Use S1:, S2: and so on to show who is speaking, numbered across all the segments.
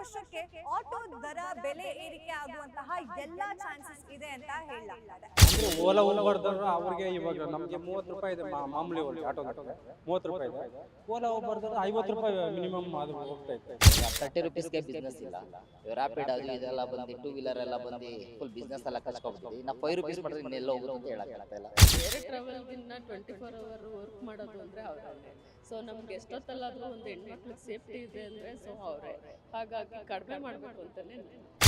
S1: ವರ್ಷಕ್ಕೆ ಆಟೋ ದರ ಬೆಲೆ ಏರಿಕೆ ಆಗುವಂತಹ ಎಲ್ಲಾ ಚಾನ್ಸಸ್ ಇದೆ ಅಂತ ಹೇಳಲಾಗ್ತದೆ.
S2: ಅಂದ್ರೆ ಓಲಾ ಅವ್ರಿಗೆ ಇವಾಗ ನಮಗೆ ಮೂವತ್ತು ರೂಪಾಯಿ ಇದೆ ಮಾ- ಮಾಮೂಲಿ ಆಟೋ ಮೂವತ್ತು ರೂಪಾಯಿ ಇದೆ. ಓಲಾ ಉಬರ್ದವ್ರು ಐವತ್ತು ರೂಪಾಯಿ ಮಿನಿಮಮ್ ಅದು ಹೋಗ್ತಾ ಇತ್ತು.
S3: ತರ್ಟಿ ರುಪೀಸ್ಗೆ ಬಿಸ್ನೆಸ್ ಇಲ್ಲ. ರ್ಯಾಪಿಡ್ ಅದು ಇದೆಲ್ಲ ಬಂದು ಟೂ ವೀಲರ್ ಎಲ್ಲ ಬಂದು ಫುಲ್ ಬಿಸ್ನೆಸ್ ಎಲ್ಲ ಕಚ್ಕೊಬಿಡ್ತೀವಿ ನಾವು ಫೈವ್ ರುಪೀಸ್ ಮಾಡಿದ್ರೆ ಇನ್ನೆಲ್ಲ ಹೋಗುತ್ತೆ ಅಂತ ಇಲ್ಲ.
S4: ಬೇರೆ ಟ್ರಾವೆಲ್ಗಿನ್ನ ಟ್ವೆಂಟಿ ಫೋರ್ ಅವರ್ ವರ್ಕ್ ಮಾಡೋದು ಅಂದ್ರೆ ಅವರೇ ಸೊ ನಮ್ಗೆ ಎಷ್ಟೊತ್ತಲ್ಲಾದ್ರೂ ಒಂದು ಹೆಣ್ಮಕ್ಳಿಗೆ ಸೇಫ್ಟಿ ಇದೆ ಅಂದ್ರೆ ಸೊ ಅವರೇ ಹಾಗಾಗಿ ಕಡಿಮೆ ಮಾಡಬೇಕು ಅಂತಲೇ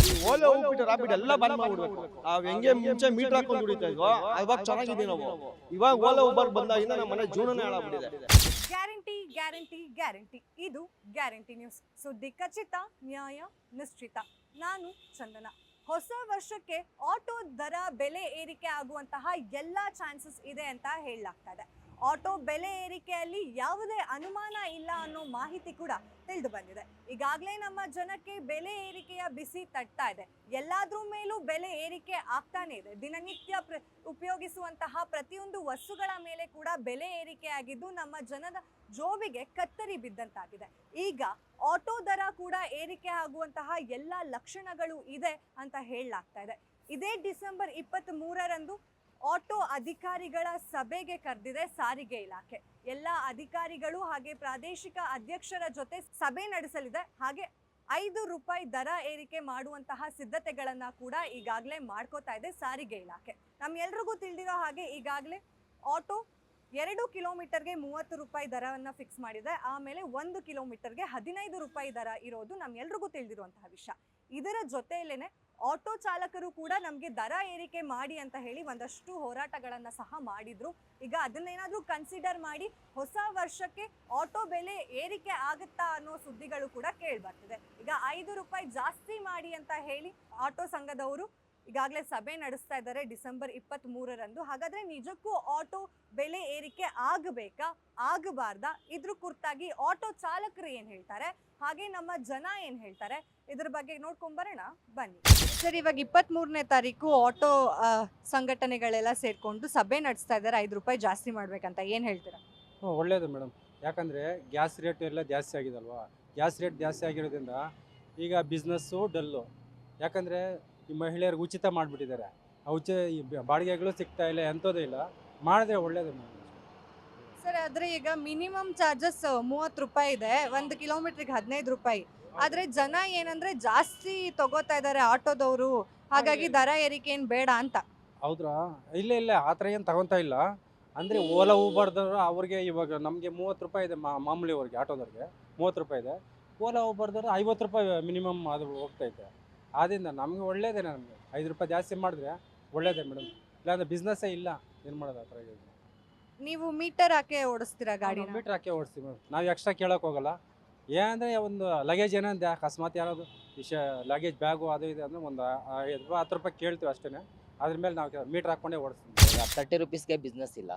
S5: ಈ ಓಲೆ ಹೋಗ್ಬಿಟ್ಟು ರಾಪಿಡ್ ಎಲ್ಲ ಬಂದ್ ಮಾಡ್ಬಿಡ್ಬೇಕು ನಾವ್ ಹೆಂಗೆ ಮುಂಚೆ ಮೀಟರ್ ಹಾಕೊಂಡು ಹೊಡಿತಾ ಇದ್ವೋ ಅವಾಗ ಚೆನ್ನಾಗಿದ್ದೀವಿ ನಾವು ಇವಾಗ ಓಲೆ ಉಬರ್ ಬಂದಾಗಿಂದ ನಮ್ಮ ಮನೆ ಜೀವನನೇ ಹಾಳಾಗ್ಬಿಟ್ಟಿದೆ
S1: ಗ್ಯಾರಂಟಿ ಗ್ಯಾರಂಟಿ ಗ್ಯಾರಂಟಿ ಇದು ಗ್ಯಾರಂಟಿ ನ್ಯೂಸ್ ಸುದ್ದಿ ಖಚಿತ ನ್ಯಾಯ ನಿಶ್ಚಿತ ನಾನು ಚಂದನ ಹೊಸ ವರ್ಷಕ್ಕೆ ಆಟೋ ದರ ಬೆಲೆ ಏರಿಕೆ ಆಗುವಂತಹ ಎಲ್ಲಾ ಚಾನ್ಸಸ್ ಇದೆ ಅಂತ ಹೇಳಲಾಗ್ತದೆ ಆಟೋ ಬೆಲೆ ಏರಿಕೆಯಲ್ಲಿ ಯಾವುದೇ ಅನುಮಾನ ಇಲ್ಲ ಅನ್ನೋ ಮಾಹಿತಿ ಕೂಡ ತಿಳಿದು ಬಂದಿದೆ. ಈಗಾಗಲೇ ನಮ್ಮ ಜನಕ್ಕೆ ಬೆಲೆ ಏರಿಕೆಯ ಬಿಸಿ ತಟ್ತಾ ಇದೆ. ಎಲ್ಲಾದ್ರೂ ಮೇಲೂ ಬೆಲೆ ಏರಿಕೆ ಆಗ್ತಾನೆ ಇದೆ. ದಿನನಿತ್ಯ ಪ್ರ, ಉಪಯೋಗಿಸುವಂತಹ ಪ್ರತಿಯೊಂದು ವಸ್ತುಗಳ ಮೇಲೆ ಕೂಡ ಬೆಲೆ ಏರಿಕೆ ಆಗಿದ್ದು ನಮ್ಮ ಜನದ ಜೋಬಿಗೆ ಕತ್ತರಿ ಬಿದ್ದಂತಾಗಿದೆ. ಈಗ ಆಟೋ ದರ ಕೂಡ ಏರಿಕೆ ಆಗುವಂತಹ ಎಲ್ಲ ಲಕ್ಷಣಗಳು ಇದೆ ಅಂತ ಹೇಳಲಾಗ್ತಾ ಇದೆ. ಇದೇ ಡಿಸೆಂಬರ್ ಇಪ್ಪತ್ತ್ ಮೂರರಂದು ಆಟೋ ಅಧಿಕಾರಿಗಳ ಸಭೆಗೆ ಕರೆದಿದೆ ಸಾರಿಗೆ ಇಲಾಖೆ. ಎಲ್ಲ ಅಧಿಕಾರಿಗಳು ಹಾಗೆ ಪ್ರಾದೇಶಿಕ ಅಧ್ಯಕ್ಷರ ಜೊತೆ ಸಭೆ ನಡೆಸಲಿದೆ. ಹಾಗೆ ಐದು ರೂಪಾಯಿ ದರ ಏರಿಕೆ ಮಾಡುವಂತಹ ಸಿದ್ಧತೆಗಳನ್ನು ಕೂಡ ಈಗಾಗಲೇ ಮಾಡ್ಕೋತಾ ಇದೆ ಸಾರಿಗೆ ಇಲಾಖೆ. ನಮ್ಮೆಲ್ರಿಗೂ ತಿಳಿದಿರೋ ಹಾಗೆ ಈಗಾಗಲೇ ಆಟೋ ಎರಡು ಕಿಲೋಮೀಟರ್ಗೆ ಮೂವತ್ತು ರೂಪಾಯಿ ದರವನ್ನು ಫಿಕ್ಸ್ ಮಾಡಿದೆ. ಆಮೇಲೆ ಒಂದು ಕಿಲೋಮೀಟರ್ಗೆ ಹದಿನೈದು ರೂಪಾಯಿ ದರ ಇರೋದು ನಮ್ಗೆಲ್ರಿಗೂ ತಿಳಿದಿರುವಂತಹ ವಿಷಯ. ಇದರ ಜೊತೆಯಲ್ಲೇನೆ ಆಟೋ ಚಾಲಕರು ಕೂಡ ನಮಗೆ ದರ ಏರಿಕೆ ಮಾಡಿ ಅಂತ ಹೇಳಿ ಒಂದಷ್ಟು ಹೋರಾಟಗಳನ್ನು ಸಹ ಮಾಡಿದ್ರು. ಈಗ ಅದನ್ನೇನಾದರೂ ಕನ್ಸಿಡರ್ ಮಾಡಿ ಹೊಸ ವರ್ಷಕ್ಕೆ ಆಟೋ ಬೆಲೆ ಏರಿಕೆ ಆಗುತ್ತಾ ಅನ್ನೋ ಸುದ್ದಿಗಳು ಕೂಡ ಕೇಳಿ ಬರ್ತಿದೆ ಈಗ ಐದು ರೂಪಾಯಿ ಜಾಸ್ತಿ ಮಾಡಿ ಅಂತ ಹೇಳಿ ಆಟೋ ಸಂಘದವರು ಈಗಾಗಲೇ ಸಭೆ ನಡೆಸ್ತಾ ಇದ್ದಾರೆ ಡಿಸೆಂಬರ್ ಇಪ್ಪತ್ತ್ ಮೂರರಂದು ಹಾಗಾದ್ರೆ ನಿಜಕ್ಕೂ ಆಟೋ ಬೆಲೆ ಏರಿಕೆ ಆಗಬೇಕಾ? ಆಗಬಾರ್ದಾ? ಇದ್ರ ಕುರ್ತಾಗಿ ಆಟೋ ಚಾಲಕರು ಏನು ಹೇಳ್ತಾರೆ? ಹಾಗೆ ನಮ್ಮ ಜನ ಏನು ಹೇಳ್ತಾರೆ? ಇದ್ರ ಬಗ್ಗೆ ನೋಡ್ಕೊಂಬರೋಣ ಬನ್ನಿ. ಸರ್ ಇವಾಗ ಇಪ್ಪತ್ತ್ ಮೂರನೇ ತಾರೀಕು ಆಟೋ ಸಂಘಟನೆಗಳೆಲ್ಲ ಸೇರ್ಕೊಂಡು ಸಭೆ ನಡೆಸ್ತಾ ಇದ್ದಾರೆ. ಐದು ರೂಪಾಯಿ ಜಾಸ್ತಿ ಮಾಡ್ಬೇಕಂತ ಏನ್ ಹೇಳ್ತೀರಾ?
S2: ಓ ಒಳ್ಳೇದು ಮೇಡಮ್ ಯಾಕಂದರೆ ಗ್ಯಾಸ್ ರೇಟ್ ಎಲ್ಲ ಜಾಸ್ತಿ ಆಗಿದಲ್ವಾ? ಗ್ಯಾಸ್ ರೇಟ್ ಜಾಸ್ತಿ ಆಗಿರೋದ್ರಿಂದ ಈಗ ಬಿಸ್ನೆಸ್ಸು ಡಲ್ಲು. ಯಾಕಂದರೆ ಈ ಮಹಿಳೆಯರಿಗೆ ಉಚಿತ ಮಾಡಿಬಿಟ್ಟಿದ್ದಾರೆ. ಆ ಉಚಿತ ಈ ಬ- ಬಾಡಿಗೆಗಳು ಸಿಗ್ತಾ ಇಲ್ಲ ಎಂಥದ್ದು ಇಲ್ಲ. ಮಾಡಿದ್ರೆ ಒಳ್ಳೇದು ಮೇಡಮ್
S1: ಸರ್ ಆದ್ರೆ ಈಗ ಮಿನಿಮಮ್ ಚಾರ್ಜಸ್ ಮೂವತ್ತು ರೂಪಾಯಿ ಇದೆ. ಒಂದು ಕಿಲೋಮೀಟರ್ಗೆ ಹದಿನೈದು ರೂಪಾಯಿ. ಆದ್ರೆ ಜನ ಏನಂದ್ರೆ ಜಾಸ್ತಿ ತಗೋತಾ ಇದ್ದಾರೆ ಆಟೋದವರು. ಹಾಗಾಗಿ ದರ ಏರಿಕೆ ಏನ್ ಬೇಡ ಅಂತ.
S2: ಹೌದ್ರಾ? ಇಲ್ಲ ಇಲ್ಲ ಆತರ ಥರ ಏನು ತಗೊತಾ ಇಲ್ಲ. ಅಂದರೆ ಓಲಾ ಊಬರ್ದವ್ರು ಅವ್ರಿಗೆ ಇವಾಗ ನಮಗೆ ಮೂವತ್ತು ರೂಪಾಯಿ ಇದೆ ಮಾ ಮಾಮೂಲಿ ಅವ್ರಿಗೆ ಆಟೋದವ್ರಿಗೆ. ಮೂವತ್ತು ರೂಪಾಯಿ ಇದೆ. ಓಲಾ ಊಬರ್ದವ್ರು ಐವತ್ತು ರೂಪಾಯಿ ಮಿನಿಮಮ್ ಅದು ಹೋಗ್ತೈತೆ ಆದ್ದರಿಂದ ನಮಗೆ ಒಳ್ಳೇದೇ ನಮಗೆ. ಐದು ರೂಪಾಯಿ ಜಾಸ್ತಿ ಮಾಡಿದ್ರೆ ಒಳ್ಳೇದೇ ಮೇಡಮ್. ಇಲ್ಲಾಂದ್ರೆ ಬಿಸ್ನೆಸ್ಸೇ ಇಲ್ಲ. ಏನು ಮಾಡೋದು ಆ ಥರ ಇದೆ
S1: ನೀವು ಮೀಟರ್ ಹಾಕಿ ಓಡಿಸ್ತೀರಾ ಗಾಡಿ
S2: ಮೀಟರ್ ಹಾಕಿ ಓಡಿಸ್ತೀವಿ ಮೇಡಮ್. ನಾವು ಎಕ್ಸ್ಟ್ರಾ ಕೇಳೋಕೆ ಹೋಗಲ್ಲ. ಏನಂದರೆ ಒಂದು ಲಗೇಜ್ ಏನಂದೆ ಅಕಸ್ಮಾತ್ ಯಾರಾದ್ರು ವಿಷಯ ಲಗೇಜ್ ಬ್ಯಾಗು ಅದು ಇದು ಅಂದರೆ ಒಂದು ಐದು ರೂಪಾಯಿ ಹತ್ತು ರೂಪಾಯಿ ಕೇಳ್ತೀವಿ ಅಷ್ಟೇ ಅದ್ರ ಮೇಲೆ ನಾವು ಮೀಟ್ರ್ ಹಾಕ್ಕೊಂಡೇ ಓಡಿಸ್ತೀವಿ.
S3: ತರ್ಟಿ ರುಪೀಸ್ಗೆ ಬಿಸ್ನೆಸ್ ಇಲ್ಲ.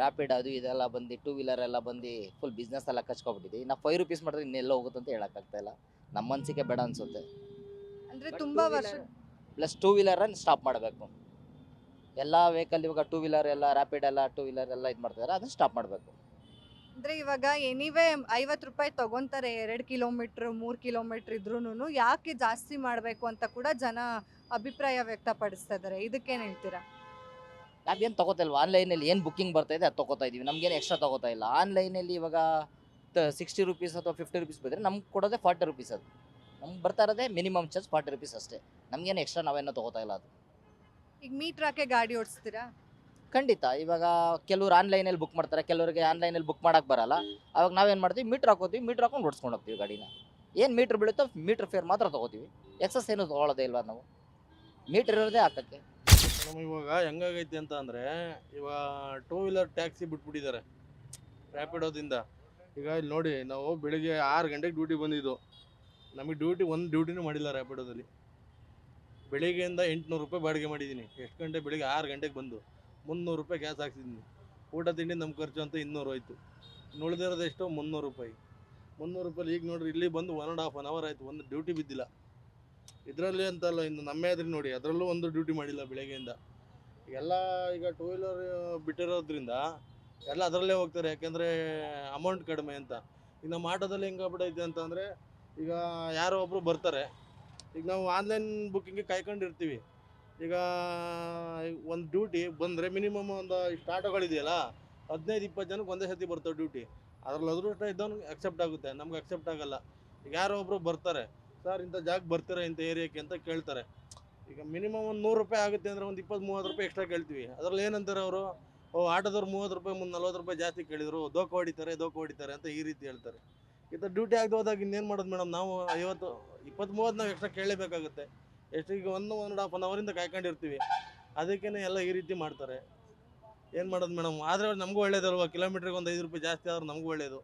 S3: ರ್ಯಾಪಿಡ್ ಅದು ಇದೆಲ್ಲ ಬಂದು ಟೂ ವೀಲರ್ ಎಲ್ಲ ಬಂದು ಫುಲ್ ಬಿಸ್ನೆಸ್ ಎಲ್ಲ ಕಚ್ಕೊಬಿಟ್ಟಿದ್ದೀವಿ ನಾವು ಫೈವ್ ರುಪೀಸ್ ಮಾಡಿದ್ರೆ ಇನ್ನೆಲ್ಲ ಹೋಗುತ್ತೆ ಅಂತ ಹೇಳಕ್ಕಾಗ್ತಾ ಇಲ್ಲ. ನಮ್ಮ ಮನಸ್ಸಿಗೆ ಬೇಡ ಅನ್ಸುತ್ತೆ.
S1: ಅಂದರೆ ತುಂಬ ವರ್ಷ
S3: ಪ್ಲಸ್ ಟೂ ವೀಲರನ್ನು ಸ್ಟಾಪ್ ಮಾಡಬೇಕು. ಎಲ್ಲ ವೆಹಿಕಲ್ ಇವಾಗ ಟೂ ವೀಲರ್ ಎಲ್ಲ ರ್ಯಾಪಿಡ್ ಎಲ್ಲ ಟೂ ವೀಲರ್ ಎಲ್ಲ ಇದು ಮಾಡ್ತಿದ್ದಾರೆ ಅದನ್ನ ಸ್ಟಾಪ್ ಮಾಡಬೇಕು.
S1: ಅಂದ್ರೆ ಇವಾಗ ಎನಿವೇ ಐವತ್ತು ರೂಪಾಯಿ ತಗೊಂತಾರೆ ಎರಡು ಕಿಲೋಮೀಟರ್ ಮೂರ್ ಕಿಲೋಮೀಟರ್ ಇದ್ರೂನು ಯಾಕೆ ಜಾಸ್ತಿ ಮಾಡ್ಬೇಕು ಅಂತ ಕೂಡ ಜನ ಅಭಿಪ್ರಾಯ ವ್ಯಕ್ತಪಡಿಸ್ತಾ ಇದ್ದಾರೆ. ಇದಕ್ಕೇನ್ ಹೇಳ್ತೀರಾ?
S3: ನಾವೇನು ಆನ್ಲೈನ್ ಆನ್ಲೈನಲ್ಲಿ ಏನು ಬುಕ್ಕಿಂಗ್ ಬರ್ತಾ ಇದೆ ಅದು ತಗೋತಾ ಇದೀವಿ. ನಮ್ಗೇನು ಎಕ್ಸ್ಟ್ರಾ ತಗೋತಾ ಇಲ್ಲ. ಆನ್ಲೈನಲ್ಲಿ ಇವಾಗ ಸಿಕ್ಸ್ಟಿ ರುಪೀಸ್ ಅಥವಾ ಫಿಫ್ಟಿ ರುಪೀಸ್ ಬಂದರೆ ನಮ್ಗೆ ಕೊಡೋದೇ ಫಾರ್ಟಿ ರುಪೀಸ್ ಅದು. ನಮ್ಗೆ ಬರ್ತಾ ಇರೋದೇ ಮಿನಿಮಮ್ ಚಾರ್ಜ್ ಫಾರ್ಟಿ ರುಪೀಸ್ ಅಷ್ಟೇ. ನಮಗೇನು ಎಕ್ಸ್ಟ್ರಾ ನಾವೇನೋ ತಗೋತಾ ಇಲ್ಲ ಅದು.
S1: ಈಗ ಮೀಟ್ರ್ ಹಾಕಿ ಗಾಡಿ ಓಡಿಸ್ತೀರಾ?
S3: ಖಂಡಿತ. ಇವಾಗ ಕೆಲವ್ರು ಆನ್ಲೈನಲ್ಲಿ ಬುಕ್ ಮಾಡ್ತಾರೆ, ಕೆಲವರಿಗೆ ಆನ್ಲೈನಲ್ಲಿ ಬುಕ್ ಮಾಡೋಕ್ಕೆ ಬರಲ್ಲ. ಅವಾಗ ನಾವೇನು ಮಾಡ್ತೀವಿ? ಮೀಟ್ರ್ ಹಾಕೋತೀವಿ ಮೀಟ್ರ್ ಹಾಕೊಂಡು ಓಡಿಸ್ಕೊಂಡು ಹೋಗ್ತೀವಿ ಗಾಡಿನ. ಏನು ಮೀಟ್ರ್ ಬೀಳುತ್ತೋ ಮೀಟ್ರ್ ಫೇರ್ ಮಾತ್ರ ತೊಗೋತೀವಿ. ಎಕ್ಸಸ್ ಏನು ತೊಗೊಳ್ಳೋದೇ ಇಲ್ವಾ ನಾವು? ಮೀಟ್ರ್ ಇರೋದೇ ಹಾಕಕ್ಕೆ.
S5: ನಮಗೆ ಇವಾಗ ಹೆಂಗಾಗೈತಿ ಅಂತ ಅಂದರೆ ಇವಾಗ ಟೂ ವೀಲರ್ ಟ್ಯಾಕ್ಸಿ ಬಿಟ್ಬಿಟ್ಟಿದ್ದಾರೆ ರ್ಯಾಪಿಡೋದಿಂದ ಈಗ ಇಲ್ಲಿ ನೋಡಿ, ನಾವು ಬೆಳಿಗ್ಗೆ ಆರು ಗಂಟೆಗೆ ಡ್ಯೂಟಿ ಬಂದಿದ್ದು. ನಮಗೆ ಡ್ಯೂಟಿ ಒಂದು ಡ್ಯೂಟಿನೂ ಮಾಡಿಲ್ಲ ರ್ಯಾಪಿಡೋದಲ್ಲಿ ಬೆಳಿಗ್ಗೆಯಿಂದ ಎಂಟುನೂರು ರೂಪಾಯಿ ಬಾಡಿಗೆ ಮಾಡಿದ್ದೀನಿ ಎಷ್ಟು ಗಂಟೆ? ಬೆಳಿಗ್ಗೆ ಆರು ಗಂಟೆಗೆ ಬಂದು. ಮುನ್ನೂರು ರೂಪಾಯಿ ಗ್ಯಾಸ್ ಹಾಕ್ಸಿದ್ದೀನಿ ಊಟ ತಿಂಡಿ ನಮ್ಮ ಖರ್ಚು ಅಂತ ಇನ್ನೂರು ಹೋಯ್ತು. ಉಳಿದಿರೋದು ಎಷ್ಟು ಮುನ್ನೂರು ರೂಪಾಯಿ. ಮುನ್ನೂರು ರೂಪಾಯಿ ಈಗ ನೋಡ್ರಿ, ಇಲ್ಲಿ ಬಂದು one and half an hour ಆಯಿತು, ಒಂದು ಡ್ಯೂಟಿ ಬಿದ್ದಿಲ್ಲ. ಇದರಲ್ಲಿ ಅಂತಲ್ಲ, ಇನ್ನು ನಮ್ಮ ಆದ್ರೆ ನೋಡಿ, ಅದರಲ್ಲೂ ಒಂದು ಡ್ಯೂಟಿ ಮಾಡಿಲ್ಲ ಬೆಳಗ್ಗೆಯಿಂದ. ಎಲ್ಲ ಈಗ ಟೂ ವೀಲರ್ ಬಿಟ್ಟಿರೋದ್ರಿಂದ ಎಲ್ಲ ಅದರಲ್ಲೇ ಹೋಗ್ತಾರೆ, ಯಾಕೆಂದರೆ ಅಮೌಂಟ್ ಕಡಿಮೆ ಅಂತ. ಈಗ ನಮ್ಮ ಆಟೋದಲ್ಲಿ ಹೆಂಗಾಗ್ಬಿಟ್ಟೈತೆ ಅಂತಂದರೆ ಈಗ ಯಾರೋ ಒಬ್ಬರು ಬರ್ತಾರೆ. ಈಗ ನಾವು ಆನ್ಲೈನ್ ಬುಕ್ಕಿಂಗಿಗೆ ಕಾಯ್ಕೊಂಡಿರ್ತೀವಿ. ಈಗ ಒಂದು ಡ್ಯೂಟಿ ಬಂದರೆ ಮಿನಿಮಮ್ ಒಂದು ಇಷ್ಟು ಆಟೋಗಳಿದೆಯಲ್ಲ ಹದಿನೈದು, ಇಪ್ಪತ್ತು ಜನಕ್ಕೆ ಒಂದೇ ಸತಿ ಬರ್ತವೆ ಡ್ಯೂಟಿ ಅದ್ರಲ್ಲಿ ಅದೃಷ್ಟ ಇದ್ದವನು ಅಕ್ಸೆಪ್ಟ್ ಆಗುತ್ತೆ, ನಮ್ಗೆ ಅಕ್ಸೆಪ್ಟ್ ಆಗಲ್ಲ. ಈಗ ಯಾರೋ ಒಬ್ಬರು ಬರ್ತಾರೆ, ಸರ್, ಇಂಥ ಜಾಗ ಬರ್ತೀರಾ ಇಂಥ ಏರಿಯಾಕ್ಕೆ? ಅಂತ ಕೇಳ್ತಾರೆ. ಈಗ ಮಿನಿಮಮ್ ಒಂದು ನೂರು ರೂಪಾಯಿ ಆಗುತ್ತೆ ಅಂದರೆ ಒಂದು ಇಪ್ಪತ್ತು, ಮೂವತ್ತು ರೂಪಾಯಿ ಎಕ್ಸ್ಟ್ರಾ ಕೇಳ್ತೀವಿ. ಅದ್ರಲ್ಲಿ ಏನಂತಾರೆ ಅವರು? ಓ, ಆಟೋದವ್ರು ಮೂವತ್ತು ರೂಪಾಯಿ ಮುಂದೆ ನಲ್ವತ್ತು ರೂಪಾಯಿ ಜಾಸ್ತಿ ಕೇಳಿದ್ರು, ದೋಖ ಹೊಡಿತಾರೆ ದೋಖ ಹೊಡಿತಾರೆ ಅಂತ ಈ ರೀತಿ ಹೇಳ್ತಾರೆ. ಥರ ಡ್ಯೂಟಿ ಆಗದೆ ಹೋದಾಗ ಇನ್ನೇನು ಮಾಡೋದು ಮೇಡಮ್ ನಾವು ಐವತ್ತು, ಇಪ್ಪತ್ತು, ಮೂವತ್ತು ನಾವು ಎಕ್ಸ್ಟ್ರಾ ಕೇಳಲೇಬೇಕಾಗುತ್ತೆ ಎಷ್ಟು ಈಗ ಒಂದು ಒಂದು ಹಾಫ್ ಅನ್ ಅವರಿಂದ ಕಾಯ್ಕೊಂಡಿರ್ತೀವಿ. ಅದಕ್ಕೇನೆ ಎಲ್ಲ ಈ ರೀತಿ ಮಾಡ್ತಾರೆ. ಏನು ಮಾಡೋದು ಮೇಡಮ್ ಆದರೆ ನಮಗೂ ಒಳ್ಳೇದಲ್ವ? ಕಿಲೋಮೀಟ್ರಿಗೆ ಒಂದು ಐದು ರೂಪಾಯಿ ಜಾಸ್ತಿ ಆದ್ರೆ ನಮಗೂ ಒಳ್ಳೇದು.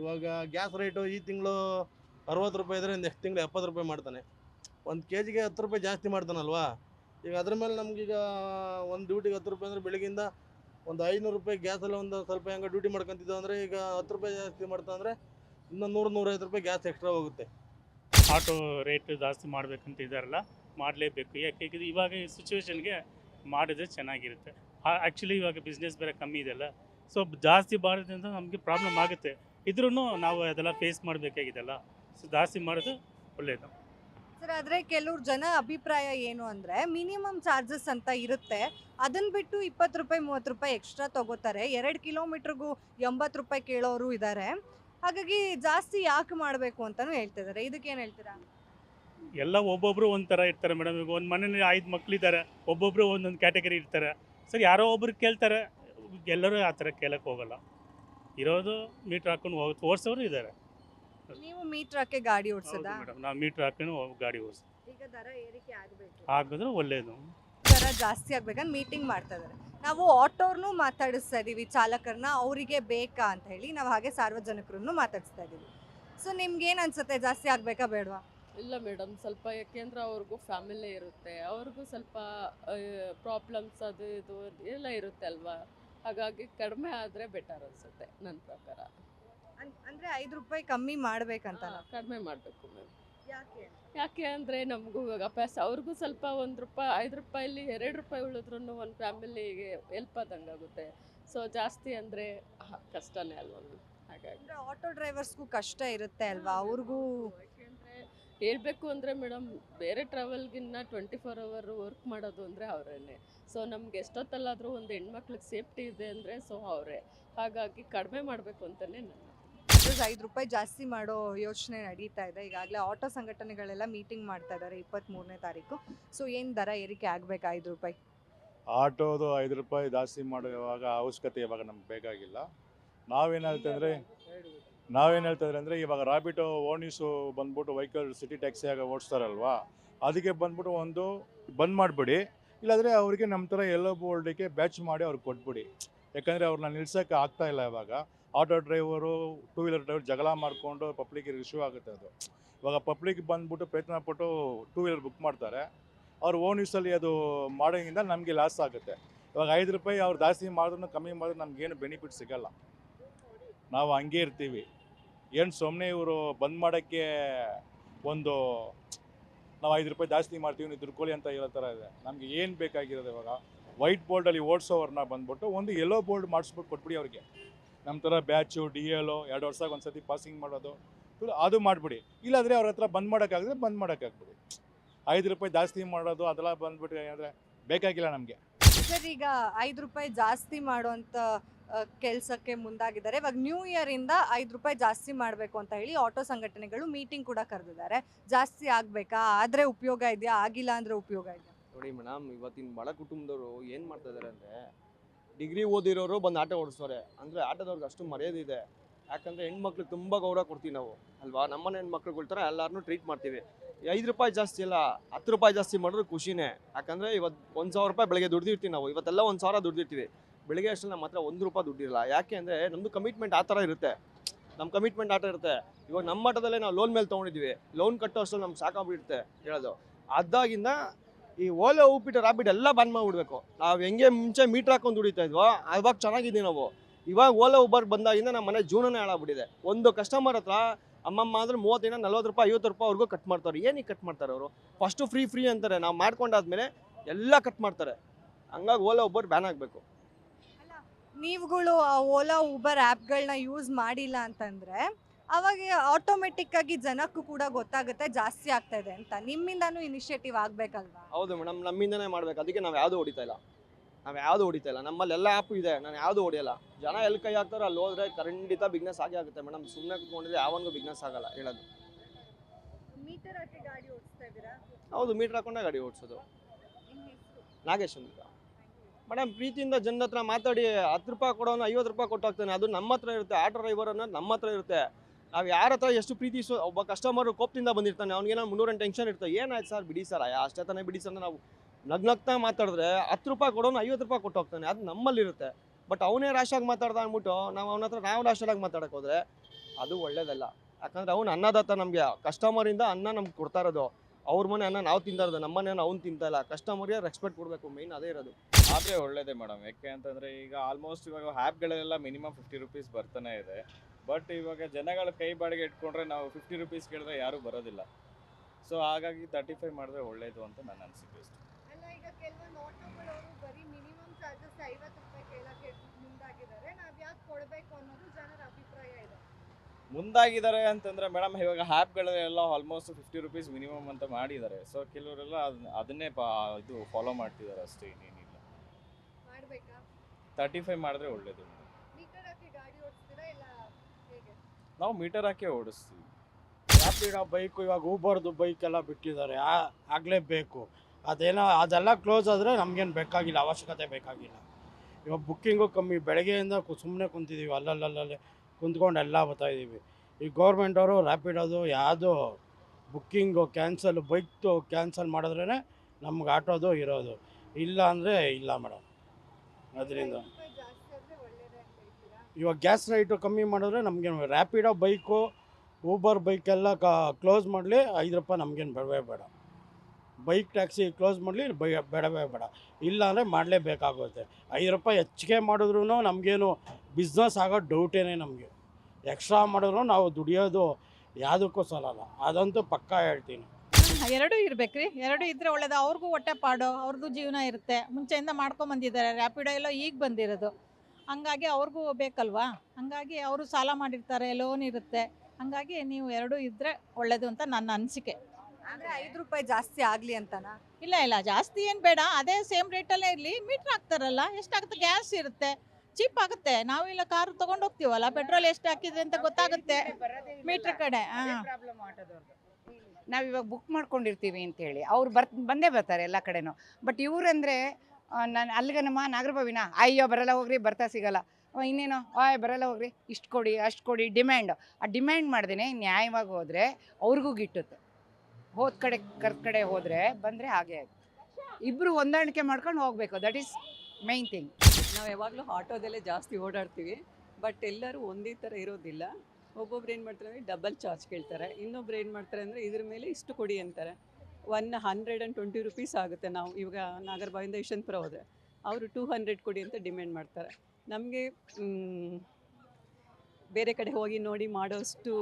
S5: ಇವಾಗ ಗ್ಯಾಸ್ ರೇಟು ಈ ತಿಂಗಳು ಅರವತ್ತು ರೂಪಾಯಿ ಇದ್ದರೆ ನೆಕ್ಸ್ಟ್ ತಿಂಗಳು ಎಪ್ಪತ್ತು ರೂಪಾಯಿ ಮಾಡ್ತಾನೆ. ಒಂದು ಕೆ ಜಿಗೆ ಹತ್ತು ರೂಪಾಯಿ ಜಾಸ್ತಿ ಮಾಡ್ತಾನಲ್ವಾ? ಈಗ ಅದ್ರ ಮೇಲೆ ನಮಗೀಗ ಒಂದು ಡ್ಯೂಟಿಗೆ ಹತ್ತು ರೂಪಾಯಿ ಅಂದರೆ ಬೆಳಗಿಂದ ಒಂದು ಐನೂರು ರೂಪಾಯಿ ಗ್ಯಾಸಲ್ಲಿ ಒಂದು ಸ್ವಲ್ಪ ಹೆಂಗೆ ಡ್ಯೂಟಿ ಮಾಡ್ಕೊತಿದ್ದೆವು ಅಂದರೆ ಈಗ ಹತ್ತು ರೂಪಾಯಿ ಜಾಸ್ತಿ ಮಾಡ್ತಾ ಅಂದರೆ ಇನ್ನೂ ನೂರು ನೂರೈವತ್ತು ರೂಪಾಯಿ ಗ್ಯಾಸ್ ಎಕ್ಸ್ಟ್ರಾ ಹೋಗುತ್ತೆ.
S6: ಆಟೋ ರೇಟ್ ಜಾಸ್ತಿ ಮಾಡಬೇಕಂತ ಇದ್ದಾರಲ್ಲ ಮಾಡಲೇಬೇಕು. ಯಾಕೆ ಇವಾಗ ಈ ಸಿಚುವೇಶನ್ಗೆ ಮಾಡಿದ್ರೆ ಚೆನ್ನಾಗಿರುತ್ತೆ. ಆ್ಯಕ್ಚುಲಿ ಇವಾಗ ಬಿಸ್ನೆಸ್ ಬೇರೆ ಕಮ್ಮಿ ಇದೆಯಲ್ಲ ಸೊ ಜಾಸ್ತಿ ಮಾಡೋದ್ರಿಂದ ನಮಗೆ ಪ್ರಾಬ್ಲಮ್ ಆಗುತ್ತೆ. ಇದ್ರೂ ನಾವು ಅದೆಲ್ಲ ಫೇಸ್ ಮಾಡಬೇಕಾಗಿದೆಲ್ಲ. ಸೊ ಜಾಸ್ತಿ ಮಾಡೋದು ಒಳ್ಳೆಯದು
S1: ಸರ್ ಆದರೆ ಕೆಲವ್ರ ಜನ ಅಭಿಪ್ರಾಯ ಏನು ಅಂದರೆ ಮಿನಿಮಮ್ ಚಾರ್ಜಸ್ ಅಂತ ಇರುತ್ತೆ. ಅದನ್ನು ಬಿಟ್ಟು ಇಪ್ಪತ್ತು ರೂಪಾಯಿ, ಮೂವತ್ತು ರೂಪಾಯಿ ಎಕ್ಸ್ಟ್ರಾ ತಗೋತಾರೆ. ಎರಡು ಕಿಲೋಮೀಟ್ರಿಗೂ ಎಂಬತ್ತು ರೂಪಾಯಿ ಕೇಳೋರು ಇದ್ದಾರೆ ಹಾಗಾಗಿ ಜಾಸ್ತಿ ಯಾಕೆ ಮಾಡಬೇಕು ಅಂತಾನು ಹೇಳ್ತಿದ್ದಾರೆ ಇದಕ್ಕೆ ಏನು ಹೇಳ್ತೀರಾ?
S6: ಎಲ್ಲ ಒಬ್ಬೊಬ್ರು ಒಂಥರ ಇರ್ತಾರೆ ಮೇಡಮ್ ಈಗ ಒಂದು ಮನೇಲಿ ಐದು ಮಕ್ಳಿದ್ದಾರೆ ಒಬ್ಬೊಬ್ರು ಒಂದೊಂದು ಕ್ಯಾಟಗರಿ ಇರ್ತಾರೆ. ಸರ್ ಯಾರೋ ಒಬ್ರು ಕೇಳ್ತಾರೆ ಎಲ್ಲರೂ ಆ ಥರ ಕೇಳಕ್ಕೆ ಹೋಗಲ್ಲ. ಇರೋದು ಮೀಟ್ರ್ ಹಾಕೊಂಡು ಹೋಗಿ ತೋರ್ಸೋರು ಇದ್ದಾರೆ
S1: ನೀವು ಮೀಟರ್ ಹಾಕಿ ಗಾಡಿ ಓಡಿಸೋದಾ?
S6: ಮೇಡಮ್ ನಾವು ಮೀಟ್ರ್ ಹಾಕೊಂಡು ಗಾಡಿ ಓಡಿಸ್
S1: ಈಗ ದರ ಏರಿಕೆ ಆಗಬೇಕು.
S6: ಆಗಿದ್ರೆ ಒಳ್ಳೆಯದು
S1: ದರ ಜಾಸ್ತಿ ಆಗ್ಬೇಕಂತ ಮೀಟಿಂಗ್ ಮಾಡ್ತಾ ಇದ್ದಾರೆ ನಾವು ಆಟೋರ್ನು ಮಾತಾಡಿಸ್ತಾ ಇದೀವಿ ಚಾಲಕರನ್ನ ಅವರಿಗೆ ಬೇಕಾ ಅಂತ ಹೇಳಿ ನಾವು ಹಾಗೆ ಸಾರ್ವಜನಿಕರನ್ನು ಮಾತಾಡಿಸ್ತಾ ಇದೀವಿ. ಸೊ ನಿಮ್ಗೆ ಏನ್ ಅನ್ಸುತ್ತೆ? ಜಾಸ್ತಿ ಆಗಬೇಕಾ ಬೇಡವಾ?
S4: ಇಲ್ಲ ಮೇಡಮ್ ಸ್ವಲ್ಪ ಯಾಕೆಂದ್ರೆ ಅವ್ರಿಗೂ ಫ್ಯಾಮಿಲಿ ಇರುತ್ತೆ. ಅವ್ರಿಗೂ ಸ್ವಲ್ಪ ಪ್ರಾಬ್ಲಮ್ಸ್ ಅದು ಇದು ಎಲ್ಲ ಇರುತ್ತೆ ಅಲ್ವಾ? ಹಾಗಾಗಿ ಕಡಿಮೆ ಆದರೆ ಬೆಟರ್ ಅನಿಸುತ್ತೆ ನನ್ನ ಪ್ರಕಾರ.
S1: ಅಂದ್ರೆ ಐದು ರೂಪಾಯಿ ಕಮ್ಮಿ ಮಾಡ್ಬೇಕಂತ
S4: ಕಡಿಮೆ ಮಾಡಬೇಕು ಮ್ಯಾಮ್
S1: ಯಾಕೆ
S4: ಯಾಕೆ ಅಂದರೆ ನಮಗೂ ಇವಾಗ ಅಭ್ಯಾಸ. ಅವ್ರಿಗೂ ಸ್ವಲ್ಪ ಒಂದು ರೂಪಾಯಿ ಐದು ರೂಪಾಯಲ್ಲಿ ಎರಡು ರೂಪಾಯಿ ಉಳಿದ್ರೂ ಒಂದು ಫ್ಯಾಮಿಲಿಗೆ ಹೆಲ್ಪ್ ಆದಂಗೆ ಆಗುತ್ತೆ. ಸೊ ಜಾಸ್ತಿ ಅಂದರೆ ಕಷ್ಟನೇ ಅಲ್ವಾ ಹಾಗಾಗಿ.
S1: ಆಟೋ ಡ್ರೈವರ್ಸ್ಗೂ ಕಷ್ಟ ಇರುತ್ತೆ ಅಲ್ವಾ? ಅವ್ರಿಗೂ
S4: ಯಾಕೆಂದರೆ ಹೇಳ್ಬೇಕು ಅಂದರೆ ಮೇಡಮ್ ಬೇರೆ ಟ್ರಾವೆಲ್ಗಿನ್ನ ಟ್ವೆಂಟಿ ಫೋರ್ ಅವರ್ ವರ್ಕ್ ಮಾಡೋದು ಅಂದರೆ ಅವರೇನೆ. ಸೊ ನಮ್ಗೆ ಎಷ್ಟೊತ್ತಲ್ಲಾದರೂ ಒಂದು ಹೆಣ್ಮಕ್ಳಿಗೆ ಸೇಫ್ಟಿ ಇದೆ ಅಂದರೆ ಸೊ ಅವರೇ. ಹಾಗಾಗಿ ಕಡಿಮೆ ಮಾಡಬೇಕು ಅಂತಲೇ ನನ್ನ
S1: ಐದು ರೂಪಾಯಿ ಜಾಸ್ತಿ ಮಾಡೋ ಯೋಚನೆ ನಡೀತಾ ಇದೆ. ಈಗಾಗಲೇ ಆಟೋ ಸಂಘಟನೆಗಳೆಲ್ಲ ಮೀಟಿಂಗ್ ಮಾಡ್ತಾ ಇದ್ದಾರೆ ಇಪ್ಪತ್ತ್ ಮೂರನೇ ತಾರೀಕು. ಸೊ ಏನು ದರ ಏರಿಕೆ ಆಗಬೇಕು ಐದು ರೂಪಾಯಿ?
S7: ಆಟೋದು ಐದು ರೂಪಾಯಿ ಜಾಸ್ತಿ ಮಾಡುವಾಗ ಅವಶ್ಯಕತೆ ಇವಾಗ ನಮ್ಗೆ ಬೇಕಾಗಿಲ್ಲ. ನಾವೇನು ಹೇಳ್ತಂದ್ರೆ ನಾವೇನು ಹೇಳ್ತಂದ್ರೆ ಅಂದರೆ ಇವಾಗ ರಾಬಿಟೋ ಓಣಿಸು ಬಂದ್ಬಿಟ್ಟು ವೆಹಿಕಲ್ ಸಿಟಿ ಟ್ಯಾಕ್ಸಿಯಾಗ ಓಡಿಸ್ತಾರಲ್ವಾ? ಅದಕ್ಕೆ ಬಂದ್ಬಿಟ್ಟು ಒಂದು ಬಂದ್ ಮಾಡಿಬಿಡಿ. ಇಲ್ಲಾಂದರೆ ಅವರಿಗೆ ನಮ್ಮ ಥರ ಎಲ್ಲೋ ಬೋರ್ಡಿಗೆ ಬ್ಯಾಚ್ ಮಾಡಿ ಅವ್ರಿಗೆ ಕೊಟ್ಬಿಡಿ. ಯಾಕಂದರೆ ಅವ್ರನ್ನ ನಿಲ್ಸೋಕ್ಕೆ ಆಗ್ತಾಯಿಲ್ಲ ಇವಾಗ. Auto driver two wheeler driver ಜಗಳ ಮಾಡಿಕೊಂಡು ಪಬ್ಲಿಕ್ಕಿಗೆ ಇಶ್ಯೂ ಆಗುತ್ತೆ ಅದು. ಇವಾಗ ಪಬ್ಲಿಕ್ ಬಂದ್ಬಿಟ್ಟು ಪ್ರಯತ್ನ ಪಟ್ಟು ಟೂ ವೀಲರ್ ಬುಕ್ ಮಾಡ್ತಾರೆ. ಅವ್ರು ಓನ್ ಯೂಸಲ್ಲಿ ಅದು ಮಾಡೋದ್ರಿಂದ ನಮಗೆ ಲಾಸ್ ಆಗುತ್ತೆ. ಇವಾಗ ಐದು ರೂಪಾಯಿ ಅವ್ರು ಜಾಸ್ತಿ ಮಾಡಿದ್ರು, ಕಮ್ಮಿ ಮಾಡಿದ್ರೆ ನಮಗೇನು ಬೆನಿಫಿಟ್ ಸಿಗಲ್ಲ. ನಾವು ಹಂಗೆ ಇರ್ತೀವಿ. ಏನು ಸುಮ್ಮನೆ ಇವರು ಬಂದ್ ಮಾಡೋಕ್ಕೆ ಒಂದು ನಾವು ಐದು ರೂಪಾಯಿ ಜಾಸ್ತಿ ಮಾಡ್ತೀವಿ, ನೀವು ದುಡ್ಕೊಳ್ಳಿ ಅಂತ ಹೇಳೋ ಥರ ಇದೆ. ನಮಗೆ ಏನು ಬೇಕಾಗಿರೋದು ಇವಾಗ? ವೈಟ್ ಬೋರ್ಡಲ್ಲಿ ಓಡಿಸೋವ್ರನ್ನ ಬಂದ್ಬಿಟ್ಟು ಒಂದು ಯೆಲ್ಲೋ ಬೋರ್ಡ್ ಮಾಡಿಸ್ಬಿಟ್ಟು ಕೊಟ್ಬಿಡಿ ಅವ್ರಿಗೆ. ನಮ್ಮ ಥರ ಬ್ಯಾಚು ಡಿ ಎಲ್ ಎರಡು ವರ್ಷಕ್ಕೆ ಒಂದು ಸತಿ ಪಾಸಿಂಗ್ ಮಾಡೋದು ಅದು ಮಾಡಿಬಿಡಿ. ಇಲ್ಲಾಂದರೆ ಅವ್ರ ಹತ್ರ ಬಂದ್ ಮಾಡೋಕ್ಕಾಗಿದ್ರೆ ಬಂದ್ ಮಾಡೋಕ್ಕಾಗ್ಬಿಡಿ. ಐದು ರೂಪಾಯಿ ಜಾಸ್ತಿ ಮಾಡೋದು ಅದೆಲ್ಲ ಬಂದ್ಬಿಟ್ಟು ಅಂದರೆ ಬೇಕಾಗಿಲ್ಲ ನಮಗೆ.
S1: ಸರ್ ಈಗ ಐದು ರೂಪಾಯಿ ಜಾಸ್ತಿ ಮಾಡುವಂಥ ಕೆಲಸಕ್ಕೆ ಮುಂದಾಗಿದ್ದಾರೆ. ಇವಾಗ ನ್ಯೂ ಇಯರ್ ಇಂದ ಐದು ರೂಪಾಯಿ ಜಾಸ್ತಿ ಮಾಡಬೇಕು ಅಂತ ಹೇಳಿ ಆಟೋ ಸಂಘಟನೆಗಳು ಮೀಟಿಂಗ್ ಕೂಡ ಕರೆದಿದ್ದಾರೆ. ಜಾಸ್ತಿ ಆಗಬೇಕಾ? ಆದರೆ ಉಪಯೋಗ ಇದೆಯಾ? ಆಗಿಲ್ಲ ಅಂದರೆ ಉಪಯೋಗ ಇದೆಯಾ?
S8: ನೋಡಿ ಮೇಡಮ್ ಇವತ್ತಿನ ಬಡ ಕುಟುಂಬದವರು ಏನು ಮಾಡ್ತಾ ಇದ್ದಾರೆ ಅಂದರೆ ಡಿಗ್ರಿ ಓದಿರೋರು ಬಂದು ಆಟ ಓಡಿಸೋರೆ. ಅಂದರೆ ಆಟೋದವ್ರಿಗೆ ಅಷ್ಟು ಮರ್ಯಾದೆ ಇದೆ. ಯಾಕಂದರೆ ಹೆಣ್ಮಕ್ಳು ತುಂಬ ಗೌರವ ಕೊಡ್ತೀವಿ ನಾವು. ಅಲ್ವಾ? ನಮ್ಮನೆ ಹೆಣ್ಮಕ್ಳುಗಳ ಥರ ಎಲ್ಲರನ್ನೂ ಟ್ರೀಟ್ ಮಾಡ್ತೀವಿ. ಐದು ರೂಪಾಯಿ ಜಾಸ್ತಿ ಇಲ್ಲ ಹತ್ತು ರೂಪಾಯಿ ಜಾಸ್ತಿ ಮಾಡಿದ್ರೆ ಖುಷಿನೇ. ಯಾಕಂದರೆ ಇವತ್ತು ಒಂದು ಸಾವಿರ ರೂಪಾಯಿ ಬೆಳಗ್ಗೆ ದುಡ್ದಿರ್ತೀವಿ ನಾವು. ಇವತ್ತೆಲ್ಲ ಒಂದು ಸಾವಿರ ದುಡ್ದಿರ್ತೀವಿ ಬೆಳಗ್ಗೆ ಅಷ್ಟು ನಮ್ಮ ಹತ್ರ ಒಂದು ರೂಪಾಯಿ ದುಡ್ಡಿರಲ್ಲ ಯಾಕೆ ಅಂದರೆ ನಮ್ಮದು ಕಮಿಟ್ಮೆಂಟ್ ಆ ಥರ ಇರುತ್ತೆ. ನಮ್ಮ ಕಮಿಟ್ಮೆಂಟ್ ಆ ಥರ ಇರುತ್ತೆ. ಇವಾಗ ನಮ್ಮ ಆಟದಲ್ಲೇ ನಾವು ಲೋನ್ ಮೇಲೆ ತೊಗೊಂಡಿದ್ವಿ ಲೋನ್ ಕಟ್ಟೋ ಅಷ್ಟರಲ್ಲಿ ನಮ್ಗೆ ಸಾಕಾಗ್ಬಿಡುತ್ತೆ. ಹೇಳೋದು. ಅದಾಗಿಂದ ಈ ಓಲೆ ಉಪ್ಪಿಟ್ಟು ರಾಬಿಟ್ ಎಲ್ಲ ಬಂದ್ ಮಾಡ್ಬಿಡ್ಬೇಕು. ನಾವು ಹೆಂಗೆ ಮುಂಚೆ ಮೀಟರ್ ಹಾಕೊಂಡು ದುಡಿತಾ ಇದ್ವೋ, ಅವಾಗ ಚೆನ್ನಾಗಿದ್ದೀವಿ ನಾವು. ಇವಾಗ ಓಲೆ ಉಬರ್ ಬಂದಾಗಿಂದ ನಮ್ಮ ಮನೆ ಜೀವನನೇ ಹಾಳಾಗ್ಬಿಟ್ಟಿದೆ. ಒಂದು ಕಸ್ಟಮರ್ ಹತ್ರ ಅಮ್ಮಮ್ಮ ಅಂದ್ರೆ ಮೂವತ್ತಿನ ನಲ್ವತ್ತು ರೂಪಾಯಿ, ಐವತ್ತು ರೂಪಾಯಿ ಅವ್ರಿಗೂ ಕಟ್ ಮಾಡ್ತಾರೆ. ಏನಕ್ಕೆ ಕಟ್ ಮಾಡ್ತಾರೆ ಅವರು? ಫಸ್ಟು ಫ್ರೀ ಫ್ರೀ ಅಂತಾರೆ. ನಾವು ಮಾಡ್ಕೊಂಡಾದ್ಮೇಲೆ ಎಲ್ಲ ಕಟ್ ಮಾಡ್ತಾರೆ. ಹಂಗಾಗಿ ಓಲಾ ಉಬರ್ ಬ್ಯಾನ್ ಆಗಬೇಕು.
S1: ನೀವುಗಳು ಆ ಓಲಾ, ಉಬರ್ ಆ್ಯಪ್ಗಳನ್ನ ಯೂಸ್ ಮಾಡಿಲ್ಲ ಅಂತಂದ್ರೆ ಅವಾಗ ಆಟೋಮೆಟಿಕ್ ಆಗಿ ಜನಕ್ಕೂ ಕೂಡ ಗೊತ್ತಾಗುತ್ತೆ ಜಾಸ್ತಿ ಆಗ್ತಾ ಇದೆ ಅಂತ. ನಿಮ್ಮಿಂದಾನು ಇನಿಷಿಯೇಟಿವ್ ಆಗ್ಬೇಕಲ್ವಾ?
S8: ಹೌದು ಮೇಡಮ್ ನಮ್ಮಿಂದನೇ ಮಾಡ್ಬೇಕು. ಅದಕ್ಕೆ ನಾವು ಯಾವುದು ಹೊಡಿತಾ ಇಲ್ಲ. ನಾವು ಯಾವುದು ಹೊಡಿತಾ ಇಲ್ಲ. ನಮ್ಮಲ್ಲಿ ಎಲ್ಲ ಆ್ಯಪು ಇದೆ. ನಾನು ಯಾವುದು ಹೊಡಿಯಲ್ಲ. ಜನ ಎಲ್ಲಿ ಕೈ ಹಾಕ್ತಾರೋ ಅಲ್ಲಿ ಹೋದ್ರೆ ಖಂಡಿತ ಬಿಸ್ನೆಸ್ ಆಗೇ ಆಗುತ್ತೆ ಮೇಡಮ್. ಸುಮ್ಮನೆ ಕುತ್ಕೊಂಡಿದ್ರೆ ಯಾವನಿಗೂ ಬಿಸ್ನೆಸ್ ಆಗಲ್ಲ ಹೇಳೋದು.
S1: ಮೀಟರ್ ಹಾಕಿ ಗಾಡಿ ಓಡಿಸ್ತಾ ಇದ್ದೀರಾ?
S8: ಹೌದು ಮೀಟರ್ ಹಾಕೊಂಡೇ ಗಾಡಿ ಓಡಿಸೋದು. ನಾಗೇಶ್ ಅಂತ ಮೇಡಮ್ ಪ್ರೀತಿಯಿಂದ ಜನರ ಹತ್ರ ಮಾತಾಡಿ ಹತ್ತು ರೂಪಾಯಿ ಕೊಡೋನು ಐವತ್ತು ರೂಪಾಯಿ ಕೊಟ್ಟು ಹೋಗ್ತಾನೆ. ಅದು ನಮ್ಮ ಹತ್ರ ಇರುತ್ತೆ. ಆಟೋ ಡ್ರೈವರ್ ಅನ್ನೋದು ನಮ್ಮ ಹತ್ರ ಇರುತ್ತೆ. ನಾವು ಯಾರ ಹತ್ರ ಎಷ್ಟು ಪ್ರೀತಿ ಒಬ್ಬ ಕಸ್ಟಮರ್ ಕೋಪದಿಂದ ಬಂದಿರ್ತಾನೆ ಅವ್ನಿಗೇನೋ ಮುನ್ನೂರ ಟೆನ್ಷನ್ ಇರ್ತದೆ. ಏನಾಯ್ತು ಸರ್ ಬಿಡಿ ಸರ್ ಅಷ್ಟೇ ತಾನೇ ಬಿಡಿ ಸರ್ ನಾವು ನಗ್ನಗ್ತಾ ಮಾತಾಡಿದ್ರೆ ಹತ್ತು ರೂಪಾಯಿ ಕೊಡೋನು ಐವತ್ತು ರೂಪಾಯಿ ಕೊಟ್ಟು ಹೋಗ್ತಾನೆ. ಅದು ನಮ್ಮಲ್ಲಿರುತ್ತೆ. ಬಟ್ ಅವನೇ ರಾಶಾಗಿ ಮಾತಾಡ್ದ ಅಂದ್ಬಿಟ್ಟು ನಾವು ಅವನ ಹತ್ರ ನಾವು ರಾಶಾಗಿ ಮಾತಾಡಕ್ಕೆ ಹೋದ್ರೆ ಅದು ಒಳ್ಳೇದಲ್ಲ. ಯಾಕಂದ್ರೆ ಅವ್ನು ಅನ್ನದಾತ ನಮಗೆ ಕಸ್ಟಮರಿಂದ ಅನ್ನ ನಮ್ಗೆ ಕೊಡ್ತಾ ಇರೋದು. ಅವ್ರ ಮನೆ ಅನ್ನ ನಾವು ತಿಂತಾ ಇರೋದು ನಮ್ಮ ಮನೆಯನ್ನು ಅವ್ನು ತಿಂತಲ್ಲ ಕಸ್ಟಮರ್ಗೆ ರೆಸ್ಪೆಕ್ಟ್ ಕೊಡಬೇಕು ಮೇಯ್ನ್ ಅದೇ ಇರೋದು.
S9: ಆದರೆ ಒಳ್ಳೇದೇ ಮೇಡಮ್ ಯಾಕೆ ಅಂತಂದರೆ ಈಗ ಆಲ್ಮೋಸ್ಟ್ ಇವಾಗ ಆ್ಯಪ್ಗಳಲ್ಲೆಲ್ಲ ಮಿನಿಮಮ್ ಫಿಫ್ಟಿ ರುಪೀಸ್ ಬರ್ತಾನೆ ಇದೆ. ಬಟ್ ಇವಾಗ ಜನಗಳ ಕೈ ಬಾಡಿಗೆ ಇಟ್ಕೊಂಡ್ರೆ ನಾವು ಫಿಫ್ಟಿ ರುಪೀಸ್ ಕೇಳಿದ್ರೆ ಯಾರೂ ಬರೋದಿಲ್ಲ. ಸೊ ಹಾಗಾಗಿ ತರ್ಟಿ ಫೈವ್ ಮಾಡಿದ್ರೆ ಒಳ್ಳೇದು ಅಂತ ನನ್ನ ಅನಿಸಿಕೆ ಅಷ್ಟೇ.
S1: ಅಲ್ಲ ಈಗ ಕೆಲವೊಂದು ಆಟೋಗಳವರು ಬರೀ ಮಿನಿಮಮ್ ಚಾರ್ಜಸ್ ಐವತ್ತು ರೂಪಾಯಿ ಕೇಳಕ್ಕೆ ಮುಂದಾಗಿದ್ದಾರೆ. ನಾವು ಯಾಕೆ ಕೊಡಬೇಕು ಅನ್ನೋದು ಜನರ ಅಭಿಪ್ರಾಯ ಇದೆ.
S9: ಮುಂದಾಗಿದ್ದಾರೆ ಅಂತಂದರೆ ಮೇಡಮ್ ಇವಾಗ ಗಳೆಲ್ಲ ಆಲ್ಮೋಸ್ಟ್ ಫಿಫ್ಟಿ ರುಪೀಸ್ ಮಿನಿಮಮ್ ಅಂತ ಮಾಡಿದ್ದಾರೆ. ಸೊ ಕೆಲವರೆಲ್ಲ ಅದ್- ಅದನ್ನೇ ಪಾ ಇದು ಫಾಲೋ ಮಾಡ್ತಿದ್ದಾರೆ ಅಷ್ಟೇ ಇನ್ನೇನಿಲ್ಲ.
S1: ಮಾಡ್ಬೇಕಾ?
S9: ತರ್ಟಿ ಫೈವ್ ಮಾಡಿದ್ರೆ ಒಳ್ಳೇದು
S1: ಮೀಟರ್ ಹಾಕಿ ಗಾಡಿ ಓಡಿಸ್ತೀರಾ ಇಲ್ಲ ಹೇಗೆ
S9: ನಾವು ಮೀಟರ್ ಹಾಕಿ ಓಡಿಸ್ತೀವಿ.
S10: ರ್ಯಾಪಿಡೋ ಬೈಕು ಇವಾಗ ಊಬರ್ದು ಬೈಕ್ ಎಲ್ಲ ಬಿಟ್ಟಿದ್ದಾರೆ ಆಗಲೇಬೇಕು. ಅದೇನೋ, ಅದೆಲ್ಲ ಕ್ಲೋಸ್ ಆದರೆ ನಮಗೇನು ಬೇಕಾಗಿಲ್ಲ, ಅವಶ್ಯಕತೆ ಬೇಕಾಗಿಲ್ಲ. ಇವಾಗ ಬುಕ್ಕಿಂಗು ಕಮ್ಮಿ, ಬೆಳಗ್ಗೆಯಿಂದ ಸುಮ್ಮನೆ ಕುಂತಿದ್ದೀವಿ ಅಲ್ಲಲ್ಲಲ್ಲೇ ಕುಂತ್ಕೊಂಡು ಎಲ್ಲ ಬರ್ತಾಯಿದ್ದೀವಿ ಈ ಗೌರ್ಮೆಂಟವರು ರ್ಯಾಪಿಡೋದು ಯಾವುದು ಬುಕ್ಕಿಂಗು ಕ್ಯಾನ್ಸಲ್ ಬೈಕ್ದು ಕ್ಯಾನ್ಸಲ್ ಮಾಡಿದ್ರೇ ನಮ್ಗೆ ಆಟೋದು, ಇರೋದು. ಇಲ್ಲ ಅಂದರೆ ಇಲ್ಲ ಮೇಡಮ್ ಅದರಿಂದ
S1: ಐದು ರೂಪಾಯಿ ಜಾಸ್ತಿ ಆದ್ರೆ ಒಳ್ಳೇದೇ ಅಂತ ಹೇಳ್ತೀರಾ
S10: ಇವಾಗ ಗ್ಯಾಸ್ ರೈಟು ಕಮ್ಮಿ ಮಾಡಿದ್ರೆ ನಮಗೇನು ರ್ಯಾಪಿಡೋ ಬೈಕು ಊಬರ್ ಬೈಕೆಲ್ಲ ಕ ಕ್ಲೋಸ್ ಮಾಡಲಿ ಐದು ರೂಪಾಯಿ ನಮಗೇನು ಬೇಡವೇ ಬೇಡ. ಬೈಕ್ ಟ್ಯಾಕ್ಸಿ ಕ್ಲೋಸ್ ಮಾಡಲಿ, ಬೈ, ಬೇಡವೇ ಬೇಡ. ಇಲ್ಲ ಅಂದರೆ ಮಾಡಲೇಬೇಕಾಗುತ್ತೆ. ಐದು ರೂಪಾಯಿ ಹೆಚ್ಚಿಗೆ ಮಾಡಿದ್ರೂ ನಮಗೇನು ಬಿಸ್ನೆಸ್ ಆಗೋ ಡೌಟೇನೆ ನಮಗೆ. ಎಕ್ಸ್ಟ್ರಾ ಮಾಡಿದ್ರು ನಾವು ದುಡಿಯೋದು ಯಾವುದಕ್ಕೂ ಸಲಲ್ಲ. ಅದಂತೂ ಪಕ್ಕಾ ಹೇಳ್ತೀನಿ.
S11: ಎರಡೂ ಇರ್ಬೇಕ್ರಿ. ಎರಡೂ ಇದ್ದರೆ ಒಳ್ಳೇದು. ಅವ್ರಿಗೂ ಹೊಟ್ಟೆ ಪಾಡು. ಅವ್ರದ್ದು ಜೀವನ ಇರುತ್ತೆ. ಮುಂಚೆಯಿಂದ ಮಾಡ್ಕೊಂಬಂದಿದ್ದಾರೆ. ರ್ಯಾಪಿಡೋ ಎಲ್ಲ ಈಗ ಬಂದಿರೋದು. ಹಂಗಾಗಿ ಅವ್ರಿಗೂ ಬೇಕಲ್ವಾ? ಹಂಗಾಗಿ ಅವರು ಸಾಲ ಮಾಡಿರ್ತಾರೆ ಲೋನ್ ಇರುತ್ತೆ. ಹಂಗಾಗಿ ನೀವು ಎರಡೂ ಇದ್ದರೆ ಒಳ್ಳೇದು ಅಂತ ನನ್ನ ಅನಿಸಿಕೆ.
S1: ಅಂದ್ರೆ ಐದು ರೂಪಾಯಿ ಜಾಸ್ತಿ ಆಗಲಿ ಅಂತನಾ?
S11: ಇಲ್ಲ ಇಲ್ಲ ಜಾಸ್ತಿ ಏನು ಬೇಡ. ಅದೇ ಸೇಮ್ ರೇಟಲ್ಲೇ ಇರಲಿ. ಮೀಟ್ರ್ ಹಾಕ್ತಾರಲ್ಲ ಎಷ್ಟಾಗುತ್ತೆ? ಗ್ಯಾಸ್ ಇರುತ್ತೆ. ಚೀಪ್ ಆಗುತ್ತೆ. ನಾವು ಇಲ್ಲ ಕಾರು ತೊಗೊಂಡು ಹೋಗ್ತೀವಲ್ಲ? ಪೆಟ್ರೋಲ್ ಎಷ್ಟು ಹಾಕಿದ್ರೆ ಅಂತ ಗೊತ್ತಾಗುತ್ತೆ. ಮೀಟ್ರ್ ಕಡೆ ಹಾಂ
S12: ನಾವಿವಾಗ ಬುಕ್ ಮಾಡ್ಕೊಂಡಿರ್ತೀವಿ ಅಂತೇಳಿ. ಅವ್ರು ಬರ್ ಬಂದೇ ಬರ್ತಾರೆ ಎಲ್ಲ ಕಡೆನೂ. ಬಟ್ ಇವ್ರಂದ್ರೆ ನಾನು ಅಲ್ಲಿಗನಮ್ಮ ನಾಗರಭಾವಿನ ಅಯ್ಯೋ, ಬರಲ್ಲ, ಹೋಗ್ರಿ, ಬರ್ತಾ ಸಿಗಲ್ಲ. ಇನ್ನೇನು? ಆಯ್, ಬರಲ್ಲ, ಹೋಗ್ರಿ. ಇಷ್ಟು ಕೊಡಿ, ಅಷ್ಟು ಕೊಡಿ, ಡಿಮ್ಯಾಂಡ್. ಆ ಡಿಮ್ಯಾಂಡ್ ಮಾಡ್ದೇ ನ್ಯಾಯವಾಗಿ ಹೋದರೆ ಅವ್ರಿಗೂ ಗಿಟ್ಟುತ್ತೆ. ಹೋದ ಕಡೆ ಕರ್ ಕಡೆ ಹೋದರೆ ಬಂದರೆ ಹಾಗೆ ಆಗುತ್ತೆ ಇಬ್ಬರು ಹೊಂದಾಣಿಕೆ ಮಾಡ್ಕೊಂಡು ಹೋಗಬೇಕು. ದಟ್ ಈಸ್ ಮೈನ್ ಥಿಂಗ್
S13: ನಾವು ಯಾವಾಗಲೂ ಆಟೋದಲ್ಲೇ ಜಾಸ್ತಿ ಓಡಾಡ್ತೀವಿ. ಬಟ್ ಎಲ್ಲರೂ ಒಂದೇ ಥರ ಇರೋದಿಲ್ಲ. ಒಬ್ಬೊಬ್ರು ಏನು ಮಾಡ್ತಾರೆ ಅಂದರೆ ಡಬಲ್ ಚಾರ್ಜ್ ಕೇಳ್ತಾರೆ. ಇನ್ನೊಬ್ರು ಏನು ಮಾಡ್ತಾರೆ ಅಂದರೆ ಇದ್ರ ಮೇಲೆ ಇಷ್ಟು ಕೊಡಿ ಅಂತಾರೆ. One hundred and twenty rupees ಆಗುತ್ತೆ ನಾವು. ಇವಾಗ ನಾಗರಬಾವಿಂದ ಯಶವಂತಪುರ ಹೋದರೆ ಅವರು ಟೂ ಹಂಡ್ರೆಡ್ ಕೊಡಿ ಅಂತ ಡಿಮ್ಯಾಂಡ್ ಮಾಡ್ತಾರೆ. ನಮಗೆ ಬೇರೆ ಕಡೆ ಹೋಗಿ ನೋಡಿ ಮಾಡೋಷ್ಟು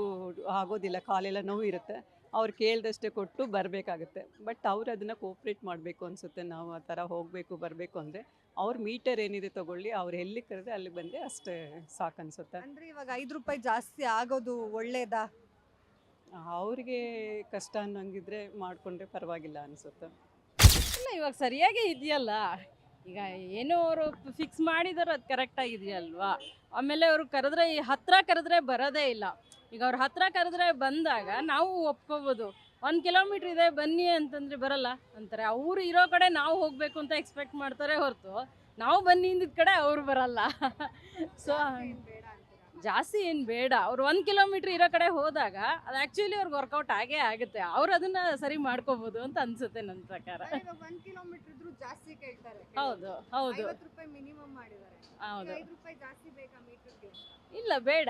S13: ಆಗೋದಿಲ್ಲ. ಕಾಲೆಲ್ಲ ನೋವು ಇರುತ್ತೆ. ಅವ್ರು ಕೇಳಿದಷ್ಟೇ ಕೊಟ್ಟು ಬರಬೇಕಾಗುತ್ತೆ. ಬಟ್ ಅವ್ರು ಅದನ್ನು ಕೋಪ್ರೇಟ್ ಮಾಡಬೇಕು ಅನಿಸುತ್ತೆ. ನಾವು ಆ ಥರ ಹೋಗಬೇಕು, ಬರಬೇಕು ಅಂದರೆ ಅವ್ರ ಮೀಟರ್ ಏನಿದೆ ತಗೊಳ್ಳಿ. ಅವ್ರು ಎಲ್ಲಿ ಕರೆದ್ರೆ ಅಲ್ಲಿಗೆ ಬಂದರೆ ಅಷ್ಟೇ ಸಾಕು
S1: ಅಂದರೆ ಇವಾಗ ಐದು ರೂಪಾಯಿ ಜಾಸ್ತಿ ಆಗೋದು ಒಳ್ಳೇದಾ?
S13: ಅವ್ರಿಗೆ ಕಷ್ಟ ಅನ್ನೋಂಗಿದ್ರೆ ಮಾಡಿಕೊಂಡ್ರೆ ಪರವಾಗಿಲ್ಲ ಅನಿಸುತ್ತೆ.
S4: ಇಲ್ಲ, ಇವಾಗ ಸರಿಯಾಗೇ ಇದೆಯಲ್ಲ? ಈಗ ಏನೋ ಅವರು ಫಿಕ್ಸ್ ಮಾಡಿದಾರೋ, ಅದು ಕರೆಕ್ಟಾಗಿದೆಯಲ್ವಾ ಆಮೇಲೆ ಅವರು ಕರೆದ್ರೆ, ಈ ಹತ್ರ ಕರೆದ್ರೆ ಬರೋದೇ ಇಲ್ಲ. ಈಗ ಅವ್ರ ಹತ್ರ ಕರೆದ್ರೆ ಬಂದಾಗ ನಾವು ಒಪ್ಕೋಬೋದು. ಒಂದು ಕಿಲೋಮೀಟ್ರ್ ಇದೆ, ಬನ್ನಿ ಅಂತಂದ್ರೆ ಬರಲ್ಲ. ಅಂತಾರೆ, ಅವ್ರು ಇರೋ ಕಡೆ ನಾವು ಹೋಗಬೇಕು ಅಂತ ಎಕ್ಸ್ಪೆಕ್ಟ್ ಮಾಡ್ತಾರೆ ಹೊರತು, ನಾವು ಬನ್ನಿ ಇಂದಿದ್ದ ಕಡೆ ಅವ್ರು ಬರಲ್ಲ. ಸೊ ಜಾಸ್ತಿ ಏನು ಬೇಡ. ಅವ್ರು ಒಂದು ಕಿಲೋಮೀಟ್ರ್ ಇರೋ ಕಡೆ ಹೋದಾಗ ಅದು ಆ್ಯಕ್ಚುಲಿ ಅವ್ರಿಗೆ ವರ್ಕೌಟ್ ಆಗೇ ಆಗುತ್ತೆ. ಅವ್ರು ಅದನ್ನ ಸರಿ ಮಾಡ್ಕೋಬೋದು ಅಂತ ಅನ್ಸುತ್ತೆ ನನ್ನ ಪ್ರಕಾರ.
S1: ಒಂದ್ ಕಿಲೋಮೀಟರ್ ಇದ್ರು ಜಾಸ್ತಿ ಕೇಳ್ತಾರೆ
S4: ಹೌದು ಹೌದು. ಹೌದು. ಇಲ್ಲ ಬೇಡ.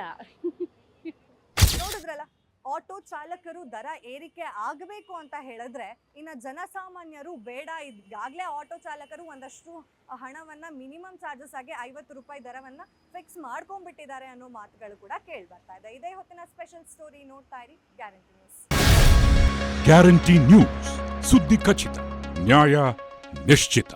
S1: ನೋಡಿದ್ರಲ್ಲ? ಆಟೋ ಚಾಲಕರು ದರ ಏರಿಕೆ ಆಗಬೇಕು ಅಂತ ಹೇಳಿದ್ರೆ ಇನ್ನು ಜನಸಾಮಾನ್ಯರು ಬೇಡ. ಈಗಾಗಲೇ ಆಟೋ ಚಾಲಕರು ಒಂದಷ್ಟು ಹಣವನ್ನು ಮಿನಿಮಮ್ ಚಾರ್ಜಸ್ ಆಗಿ ಐವತ್ತು ರೂಪಾಯಿ ದರವನ್ನು ಫಿಕ್ಸ್ ಮಾಡ್ಕೊಂಡ್ಬಿಟ್ಟಿದ್ದಾರೆ ಅನ್ನೋ ಮಾತುಗಳು ಕೂಡ ಕೇಳಿ ಬರ್ತಾ ಇದೆ. ಇದೇ ಹೊತ್ತಿನ ಸ್ಪೆಷಲ್ ಸ್ಟೋರಿ ನೋಡ್ತಾ ಇರಿ ಗ್ಯಾರಂಟಿ ನ್ಯೂಸ್.
S14: Guarantee news. ಸುದ್ದಿ ಖಚಿತ, ನ್ಯಾಯ ನಿಶ್ಚಿತ.